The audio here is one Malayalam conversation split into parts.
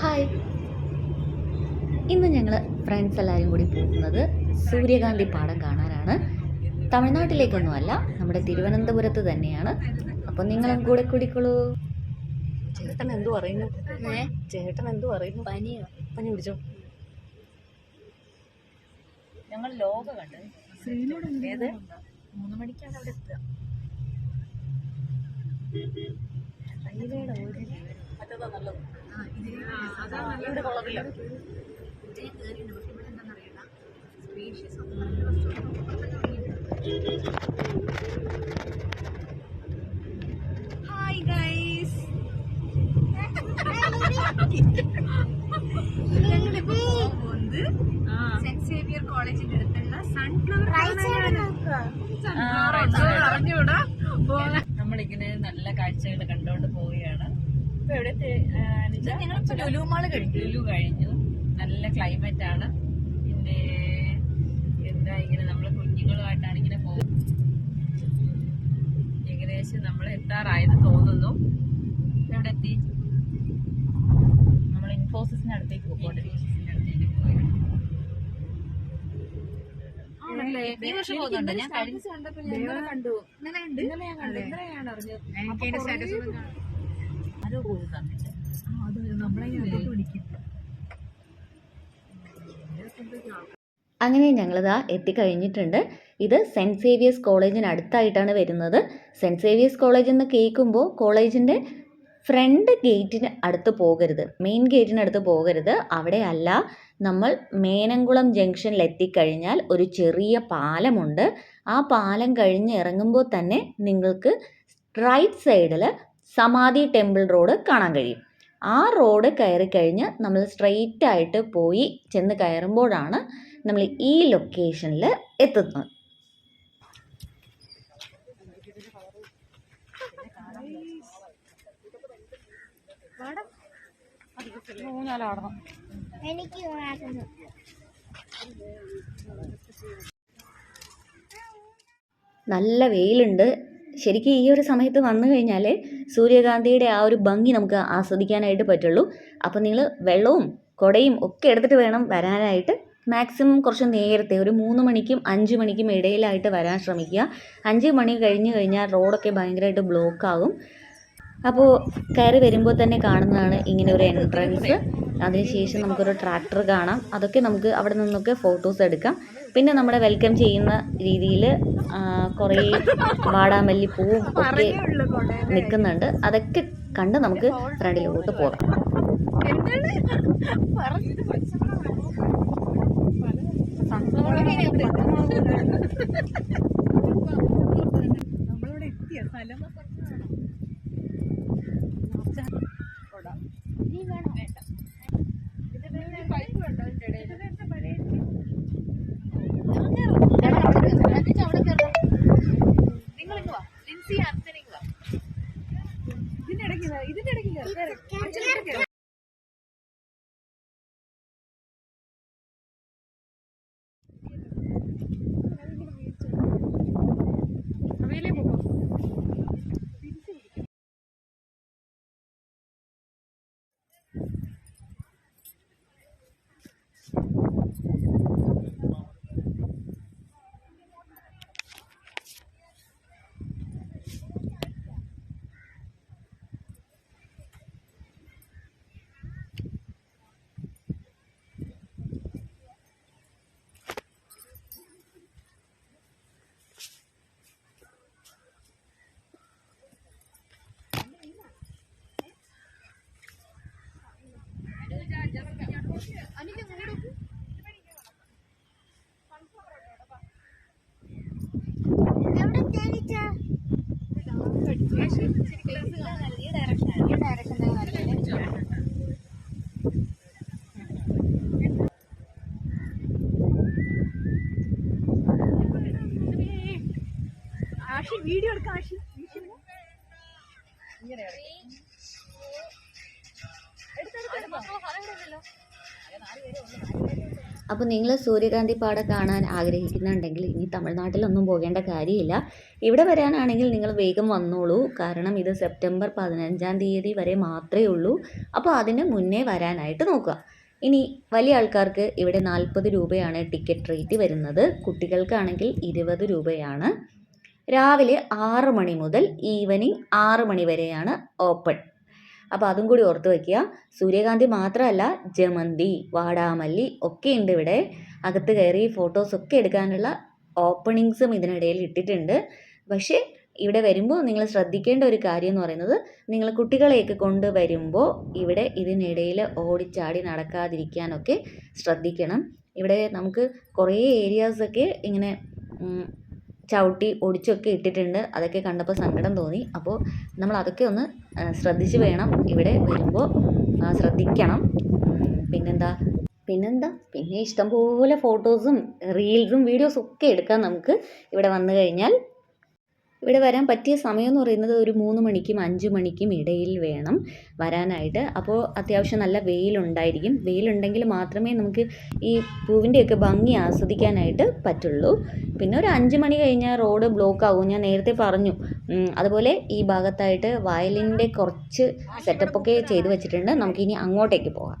ഹായ് ഇന്ന് ഞങ്ങൾ ഫ്രണ്ട്സ് എല്ലാവരും കൂടി പോകുന്നത് സൂര്യകാന്തി പാടം കാണാനാണ്. തമിഴ്നാട്ടിലേക്കൊന്നുമല്ല നമ്മുടെ തിരുവനന്തപുരത്ത് തന്നെയാണ്. അപ്പം നിങ്ങളും കൂടെ കുടിക്കോളൂ. ചേട്ടൻ എന്തു പറയുന്നു. ചേട്ടൻ എന്തു പറയുന്നു. പനിയോ? പനി പിടിച്ചോ? ഞങ്ങൾ ലോക കണ്ട്. ഏത്? മൂന്ന് മണിക്കാണ് അവിടെ എത്തുക. മറ്റേതാ നല്ലത്. ഇവിടെ കൊള്ളത്തില്ല ഹായ് ഗൈസ് ഞങ്ങളിപ്പോ പോകുന്നത് സെന്റ് സേവിയർ കോളേജിന്റെ അടുത്തുള്ള സൺഫ്ലവർ അറിഞ്ഞൂടാ നമ്മളിങ്ങനെ നല്ല കാഴ്ചകൾ കണ്ടുകൊണ്ട് പോവുകയാണ്. ഇപ്പൊ എവിടെ ലുലു മാൾ കഴിഞ്ഞു. ലുലു കഴിഞ്ഞു. നല്ല ക്ലൈമറ്റ് ആണ്. പിന്നെ എന്താ ഇങ്ങനെ നമ്മൾ കുഞ്ഞുങ്ങളുമായിട്ടാണ് ഇങ്ങനെ പോകുന്നത് ഏകദേശം നമ്മൾ എത്താറായെന്ന് തോന്നുന്നു. എവിടെ എത്തി? നമ്മൾ ഇൻഫോസിസിന്റെ അടുത്തേക്ക് പോയിക്കൊണ്ടിരിക്കും അടുത്തേക്ക് പോയി. ആണല്ലേ? ഈ വർഷം പോകുന്നുണ്ട്? ഞാൻ കഴിഞ്ഞ കണ്ടു. ഇന്നലെ ഞാൻ കണ്ടു. ഇന്നലെ ഞാൻ അറിഞ്ഞു ആരോ പോയി തന്നിട്ട്. അങ്ങനെ ഞങ്ങളിതാ എത്തിക്കഴിഞ്ഞിട്ടുണ്ട്. ഇത് സെന്റ് സേവിയേഴ്സ് കോളേജിന് അടുത്തായിട്ടാണ് വരുന്നത്. സെന്റ് സേവിയേഴ്സ് കോളേജ് എന്ന് കേൾക്കുമ്പോൾ കോളേജിന്റെ ഫ്രണ്ട് ഗേറ്റിന് അടുത്ത് പോകരുത്. മെയിൻ ഗേറ്റിന് അടുത്ത് പോകരുത്. അവിടെ അല്ല നമ്മൾ മേനംകുളം ജംഗ്ഷനിൽ എത്തിക്കഴിഞ്ഞാൽ ഒരു ചെറിയ പാലമുണ്ട്. ആ പാലം കഴിഞ്ഞ് ഇറങ്ങുമ്പോൾ തന്നെ നിങ്ങൾക്ക് റൈറ്റ് സൈഡിൽ സമാധി ടെമ്പിൾ റോഡ് കാണാൻ കഴിയും. ആ റോഡ് കയറി കഴിഞ്ഞ് നമ്മൾ സ്ട്രെയിറ്റ് ആയിട്ട് പോയി ചെന്ന് കയറുമ്പോഴാണ് നമ്മൾ ഈ ലൊക്കേഷനിൽ എത്തുന്നത്. എനിക്ക് നല്ല വെയിലുണ്ട്. ശരിക്കും ഈ ഒരു സമയത്ത് വന്നു കഴിഞ്ഞാൽ സൂര്യകാന്തിയുടെ ആ ഒരു ഭംഗി നമുക്ക് ആസ്വദിക്കാനായിട്ട് പറ്റുള്ളൂ. അപ്പോൾ നിങ്ങൾ വെള്ളവും കുടയും ഒക്കെ എടുത്തിട്ട് വേണം വരാനായിട്ട്. മാക്സിമം കുറച്ച് നേരത്തെ ഒരു മൂന്ന് മണിക്കും അഞ്ച് മണിക്കും ഇടയിലായിട്ട് വരാൻ ശ്രമിക്കുക. അഞ്ച് മണി കഴിഞ്ഞ് കഴിഞ്ഞാൽ റോഡൊക്കെ ഭയങ്കരമായിട്ട് ബ്ലോക്ക് ആകും. അപ്പോൾ കയറി വരുമ്പോൾ തന്നെ കാണുന്നതാണ് ഇങ്ങനെ ഒരു എൻട്രൻസ് അതിനുശേഷം നമുക്കൊരു ട്രാക്ടർ കാണാം. അതൊക്കെ നമുക്ക് അവിടെ നിന്നൊക്കെ ഫോട്ടോസ് എടുക്കാം. പിന്നെ നമ്മളെ വെൽക്കം ചെയ്യുന്ന രീതിയിൽ കുറേ വാടാമല്ലി പൂവും ഒക്കെ നിൽക്കുന്നുണ്ട് അതൊക്കെ കണ്ട് നമുക്ക് ഫ്രണ്ടിലോട്ട് പോകാം. നമ്മളിവിടെ എത്തിയ സ്ഥലം. വീഡിയോ എടുക്കാം ആഷി അപ്പോൾ നിങ്ങൾ സൂര്യകാന്തി പാട കാണാൻ ആഗ്രഹിക്കുന്നുണ്ടെങ്കിൽ ഇനി തമിഴ്നാട്ടിലൊന്നും പോകേണ്ട കാര്യമില്ല. ഇവിടെ വരാനാണെങ്കിൽ നിങ്ങൾ വേഗം വന്നോളൂ. കാരണം ഇത് സെപ്റ്റംബർ പതിനഞ്ചാം തീയതി വരെ മാത്രമേ ഉള്ളൂ. അപ്പോൾ അതിന് മുന്നേ വരാനായിട്ട് നോക്കുക. ഇനി വലിയ ആൾക്കാർക്ക് ഇവിടെ നാൽപ്പത് രൂപയാണ് ടിക്കറ്റ് റേറ്റ് വരുന്നത്. കുട്ടികൾക്കാണെങ്കിൽ ഇരുപത് രൂപയാണ്. രാവിലെ ആറ് മണി മുതൽ ഈവനിങ് ആറ് മണി വരെയാണ് ഓപ്പൺ. അപ്പോൾ അതും കൂടി ഓർത്ത് വയ്ക്കുക സൂര്യകാന്തി മാത്രമല്ല ജമന്തി വാടാമല്ലി ഒക്കെ ഉണ്ട് ഇവിടെ. അകത്ത് കയറി ഫോട്ടോസൊക്കെ എടുക്കാനുള്ള ഓപ്പണിങ്സും ഇതിനിടയിൽ ഇട്ടിട്ടുണ്ട്. പക്ഷേ ഇവിടെ വരുമ്പോൾ നിങ്ങൾ ശ്രദ്ധിക്കേണ്ട ഒരു കാര്യം എന്ന് പറയുന്നത് നിങ്ങൾ കുട്ടികളെയൊക്കെ കൊണ്ട് വരുമ്പോൾ ഇവിടെ ഇതിനിടയിൽ ഓടിച്ചാടി നടക്കാതിരിക്കാനൊക്കെ ശ്രദ്ധിക്കണം. ഇവിടെ നമുക്ക് കുറേ ഏരിയാസൊക്കെ ഇങ്ങനെ ചവിട്ടി ഒടിച്ചൊക്കെ ഇട്ടിട്ടുണ്ട്. അതൊക്കെ കണ്ടപ്പോൾ സങ്കടം തോന്നി. അപ്പോൾ നമ്മൾ അതൊക്കെ ഒന്ന് ശ്രദ്ധിച്ച് വേണം ഇവിടെ വരുമ്പോൾ ശ്രദ്ധിക്കണം. പിന്നെന്താ? പിന്നെന്താ? പിന്നെ ഇഷ്ടംപോലെ ഫോട്ടോസും റീൽസും വീഡിയോസും ഒക്കെ എടുക്കാം നമുക്ക് ഇവിടെ വന്നു കഴിഞ്ഞാൽ. ഇവിടെ വരാൻ പറ്റിയ സമയം എന്ന് പറയുന്നത് ഒരു മൂന്ന് മണിക്കും അഞ്ച് മണിക്കും ഇടയിൽ വേണം വരാനായിട്ട്. അപ്പോൾ അത്യാവശ്യം നല്ല വെയിലുണ്ടായിരിക്കും. വെയിലുണ്ടെങ്കിൽ മാത്രമേ നമുക്ക് ഈ പൂവിന്റെയൊക്കെ ഭംഗി ആസ്വദിക്കാനായിട്ട് പറ്റുള്ളൂ. പിന്നെ ഒരു അഞ്ച് മണി കഴിഞ്ഞാൽ റോഡ് ബ്ലോക്ക് ആകും ഞാൻ നേരത്തെ പറഞ്ഞു. അതുപോലെ ഈ ഭാഗത്തായിട്ട് വയലിന്റെ കുറച്ച് സെറ്റപ്പൊക്കെ ചെയ്തു വെച്ചിട്ടുണ്ട്. നമുക്കിനി അങ്ങോട്ടേക്ക് പോകാം.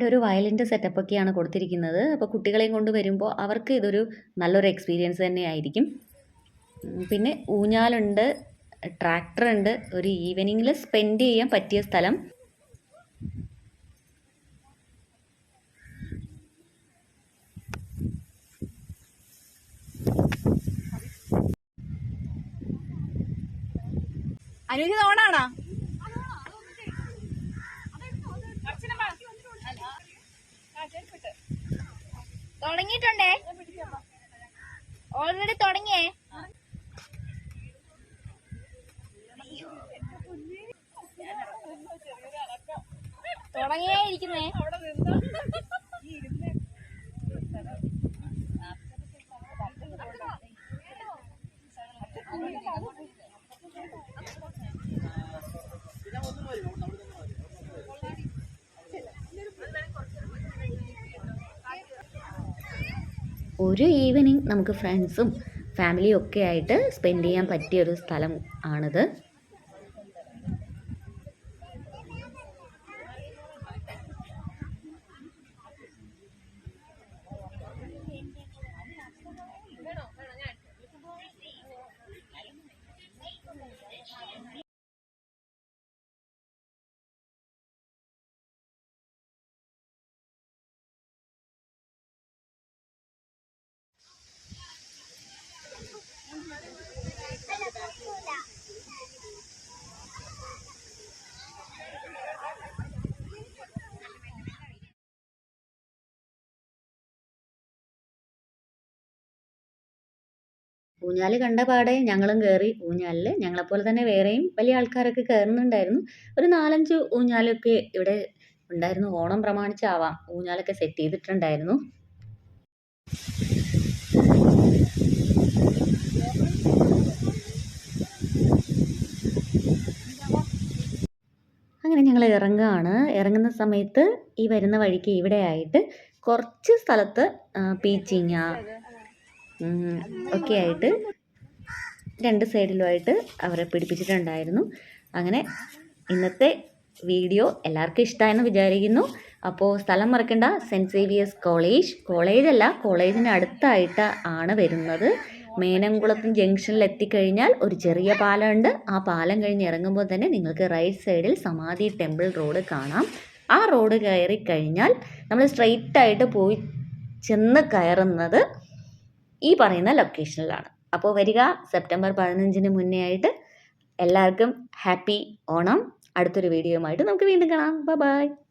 ഇവിടെ ഒരു വയലിന്റെ സെറ്റപ്പൊക്കെയാണ് കൊടുത്തിരിക്കുന്നത്. അപ്പോൾ കുട്ടികളെയും കൊണ്ട് വരുമ്പോൾ അവർക്ക് ഇതൊരു നല്ലൊരു എക്സ്പീരിയൻസ് തന്നെ ആയിരിക്കും പിന്നെ ഊഞ്ഞാലുണ്ട് ട്രാക്ടറുണ്ട് ഒരു ഈവനിങ്ങിൽ സ്പെൻഡ് ചെയ്യാൻ പറ്റിയ സ്ഥലം. അനുജ ഓണാണോ? തുടങ്ങിയിട്ടുണ്ടേ? ഓൾറെഡി തുടങ്ങിയേ? തുടങ്ങിയേ ഇരിക്കുന്നേ. ഒരു ഈവനിങ് നമുക്ക് ഫ്രണ്ട്സും ഫാമിലിയും ഒക്കെ ആയിട്ട് സ്പെൻഡ് ചെയ്യാൻ പറ്റിയ ഒരു സ്ഥലം ആണിത്. ഊഞ്ഞാൽ കണ്ട പാടെ ഞങ്ങളും കയറി ഊഞ്ഞാലിൽ ഞങ്ങളെപ്പോലെ തന്നെ വേറെയും വലിയ ആൾക്കാരൊക്കെ കയറുന്നുണ്ടായിരുന്നു ഒരു നാലഞ്ച് ഊഞ്ഞാലൊക്കെ ഇവിടെ ഉണ്ടായിരുന്നു. ഓണം പ്രമാണിച്ചാവാം. ഊഞ്ഞാലൊക്കെ സെറ്റ് ചെയ്തിട്ടുണ്ടായിരുന്നു. അങ്ങനെ ഞങ്ങൾ ഇറങ്ങുകയാണ് ഇറങ്ങുന്ന സമയത്ത് ഈ വരുന്ന വഴിക്ക് ഇവിടെ ആയിട്ട് കുറച്ച് സ്ഥലത്ത് പീച്ചിങ്ങ ഒക്കെ ആയിട്ട് രണ്ട് സൈഡിലുമായിട്ട് അവരെ പിടിപ്പിച്ചിട്ടുണ്ടായിരുന്നു. അങ്ങനെ ഇന്നത്തെ വീഡിയോ എല്ലാവർക്കും ഇഷ്ടമായെന്ന് വിചാരിക്കുന്നു. അപ്പോൾ സ്ഥലം മറക്കണ്ട. Saint Xavier's college. കോളേജല്ല കോളേജിന് അടുത്തായിട്ട് ആണ് വരുന്നത്. മേനംകുളത്തും ജംഗ്ഷനിൽ എത്തിക്കഴിഞ്ഞാൽ ഒരു ചെറിയ പാലമുണ്ട്. ആ പാലം കഴിഞ്ഞ് ഇറങ്ങുമ്പോൾ തന്നെ നിങ്ങൾക്ക് റൈറ്റ് സൈഡിൽ സമാധി ടെമ്പിൾ റോഡ് കാണാം. ആ റോഡ് കയറി കഴിഞ്ഞാൽ നമ്മൾ സ്ട്രെയിറ്റ് ആയിട്ട് പോയി ചെന്ന് കയറുന്നത് ഈ പറയുന്ന ലൊക്കേഷനിലാണ് അപ്പോൾ വരിക സെപ്റ്റംബർ പതിനഞ്ചിന് മുന്നേ ആയിട്ട് എല്ലാവർക്കും ഹാപ്പി ഓണം. അടുത്തൊരു വീഡിയോയുമായിട്ട് നമുക്ക് വീണ്ടും കാണാം. ബൈ